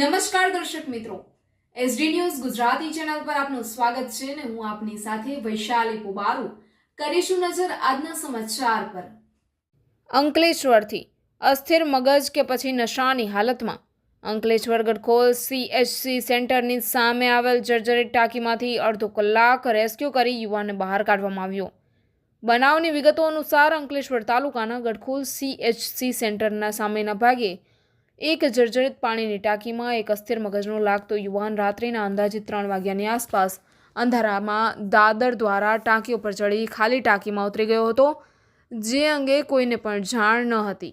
નમસ્કાર દર્શક મિત્રો. એસડી ન્યૂઝ ગુજરાતી ચેનલ પર આપનું સ્વાગત છે અને હું આપની સાથે વૈશાલી પુબારુ. કરીશું નજર આજના સમાચાર પર. અંકલેશ્વરથી અસ્થિર મગજ કે પછી નશાની હાલતમાં. અંકલેશ્વર ગડખોલ સીએચસી સેન્ટરની સામે આવેલ જર્જરિત ટાંકીમાંથી અડધો કલાક રેસ્ક્યુ કરી યુવાનને બહાર કાઢવામાં આવ્યો. બનાવની વિગતો અનુસાર અંકલેશ્વર તાલુકાના ગડખોલ સીએચસી સેન્ટરના સામેના ભાગે એક જર્જરિત પાણીની ટાંકીમાં એક અસ્થિર મગજનો લાગતો યુવાન રાત્રિના અંદાજે ત્રણ વાગ્યાની આસપાસ અંધારામાં દાદર દ્વારા ટાંકી ઉપર ચડી ખાલી ટાંકીમાં ઉતરી ગયો હતો, જે અંગે કોઈને પણ જાણ ન હતી.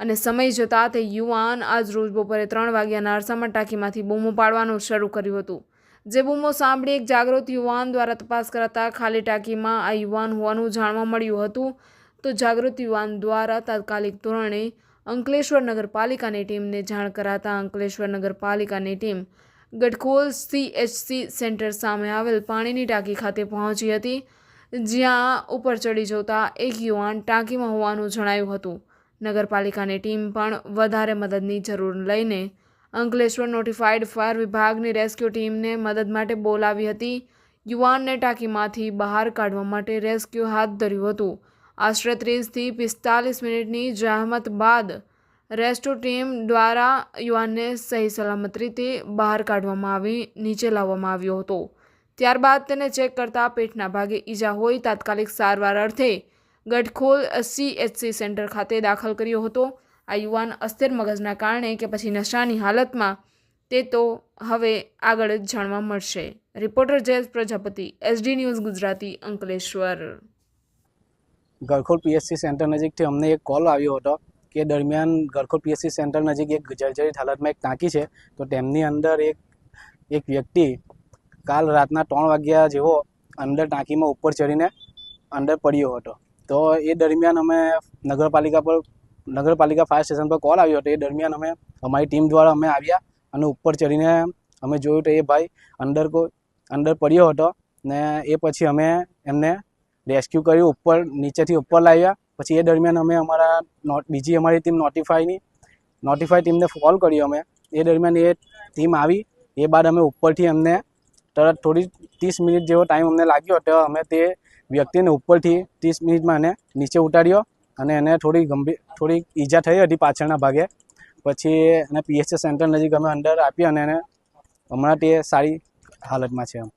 અને સમય જતાં તે યુવાન આજ રોજ બપોરે ત્રણ વાગ્યાના અરસામાં ટાંકીમાંથી બૂમો પાડવાનું શરૂ કર્યું હતું. જે બૂમો સાંભળી એક જાગૃત યુવાન દ્વારા તપાસ કરાતા ખાલી ટાંકીમાં આ યુવાન હોવાનું જાણવા મળ્યું હતું. તો જાગૃત યુવાન દ્વારા તાત્કાલિક ધોરણે અંકલેશ્વર નગરપાલિકાની ટીમને જાણ કરાતા અંકલેશ્વર નગરપાલિકાની ટીમ ગડખોલ સીએચસી સેન્ટર સામે આવેલ પાણીની ટાંકી ખાતે પહોંચી હતી, જ્યાં ઉપર ચડી જતા એક યુવાન ટાંકીમાં હોવાનું જણાયું હતું. નગરપાલિકાની ટીમ પણ વધારે મદદની જરૂર લઈને અંકલેશ્વર નોટિફાઈડ ફાયર વિભાગની રેસ્ક્યુ ટીમને મદદ માટે બોલાવી હતી. યુવાનને ટાંકીમાંથી બહાર કાઢવા માટે રેસ્ક્યુ હાથ ધર્યું હતું. આશરે ત્રીસથી પિસ્તાલીસ મિનિટની જહેમત બાદ રેસ્ક્યુ ટીમ દ્વારા યુવાનને સહી સલામત રીતે બહાર કાઢવામાં આવી, નીચે લાવવામાં આવ્યો હતો. ત્યારબાદ તેને ચેક કરતા પેટના ભાગે ઈજા હોય તાત્કાલિક સારવાર અર્થે ગઢખોલ સીએચસી સેન્ટર ખાતે દાખલ કર્યો હતો. આ યુવાન અસ્થિર મગજના કારણે કે પછી નશાની હાલતમાં, તે તો હવે આગળ જાણવા મળશે. Reporter Jayesh Prajapati, S D news Gujarati Ankleshwar. Garkhol P S C centre નજીકથી અમને એક કોલ આવ્યો હતો કે દરમિયાન ગરખોલ પીએસસી સેન્ટર નજીક એક જર્જરિત હાલતમાં એક ટાંકી છે, તો તેમની અંદર એક એક વ્યક્તિ કાલ રાતના ત્રણ વાગ્યા જેવો અંદર ટાંકીમાં ઉપર ચડીને અંદર પડ્યો હતો. તો એ દરમિયાન અમે નગરપાલિકા પર, નગરપાલિકા ફાયર સ્ટેશન પર કોલ આવ્યો હતો. એ દરમિયાન અમે, અમારી ટીમ દ્વારા અમે આવ્યા અને ઉપર ચડીને અમે જોયું તો એ ભાઈ અંદર કો, અંદર પડ્યો હતો ને એ પછી અમે એમને રેસ્ક્યુ કર્યું, ઉપર, નીચેથી ઉપર લાવ્યા. પછી એ દરમિયાન અમે અમારા બીજી અમારી ટીમ નોટિફાઈની નોટિફાઈ ટીમને કોલ કર્યો અમે. એ દરમિયાન એ ટીમ આવી. એ બાદ અમે ઉપરથી અમને તરત થોડી ત્રીસ મિનિટ જેવો ટાઈમ અમને લાગ્યો તો અમે તે વ્યક્તિને ઉપરથી ત્રીસ મિનિટમાં એને નીચે ઉતાર્યો અને એને થોડી ગંભીર થોડી ઈજા થઈ હતી પાછળના ભાગે. પછી એને પીએચસી સેન્ટર નજીક અમે અંદર આપી અને એને હમણાં તે સારી હાલતમાં છે એમ.